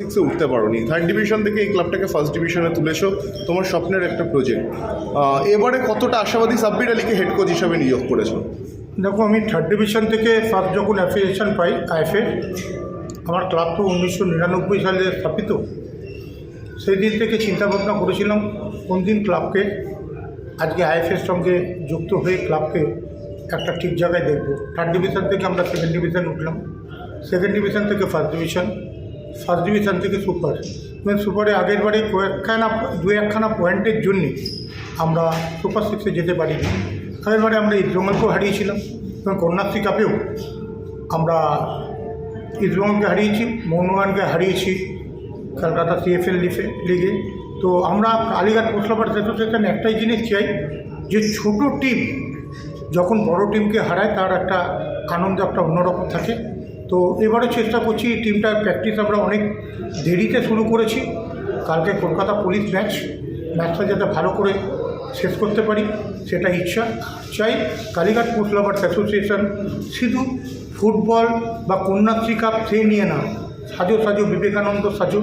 সিক্সে উঠতে পারোনি। থার্ড ডিভিশন থেকে এই ক্লাবটাকে ফার্স্ট ডিভিশনে তুলেছো। তোমার স্বপ্নের একটা প্রজেক্ট এবারে কতটা আশাবাদী সাব্বির আলীকে হেড কোচ হিসাবে নিয়োগ করেছ? দেখো, আমি থার্ড ডিভিশন থেকে ফার্স্ট যখন অ্যাফিলিয়েশন পাই আইএফএ আমার ক্লাব তো উনিশশো নিরানব্বই সালে স্থাপিত। সেই দিন থেকে চিন্তা ভাবনা করেছিলাম, কোন দিন ক্লাবকে আজকে আইএফএর সঙ্গে যুক্ত হয়ে ক্লাবকে একটা ঠিক জায়গায় দেখব। থার্ড ডিভিশন থেকে আমরা সেকেন্ড ডিভিশন উঠলাম। সেকেন্ড ডিভিশন থেকে ফার্স্ট ডিভিশন ফার্স্ট ডিভিশন থেকে সুপার। মানে সুপারে আগের বারে কয়েকখানা, দু একখানা পয়েন্টের জন্যে আমরা সুপার সিক্সে যেতে পারিনি। আগের বারে আমরা ইস্টবেঙ্গলকেও হারিয়েছিলাম এবং কন্যাশ্রী কাপেও আমরা ইস্টবেঙ্গলকে হারিয়েছি মোহনবাগানকে হারিয়েছি কলকাতা সিএফএল লিফে লিগে। তো আমরা আলিগড় পোস্টলাপার অ্যাসোসিয়েশন একটাই জিনিস চাই, যে ছোট টিম যখন বড় টিমকে হারায় তার একটা আনন্দ একটা অন্যরকম থাকে। তো এবারে চেষ্টা করছি টিমটার প্র্যাকটিস আমরা অনেক দেরিতে শুরু করেছি। কালকে কলকাতা পুলিশ ম্যাচ ম্যাচটা যাতে ভালো করে শেষ করতে পারি, সেটা ইচ্ছা। চাই কালীঘাট পোস্ট লাভার্স অ্যাসোসিয়েশন শুধু ফুটবল বা কন্যাশ্রী কাপ সে নিয়ে না সাজো সাজো, বিবেকানন্দ সাজো।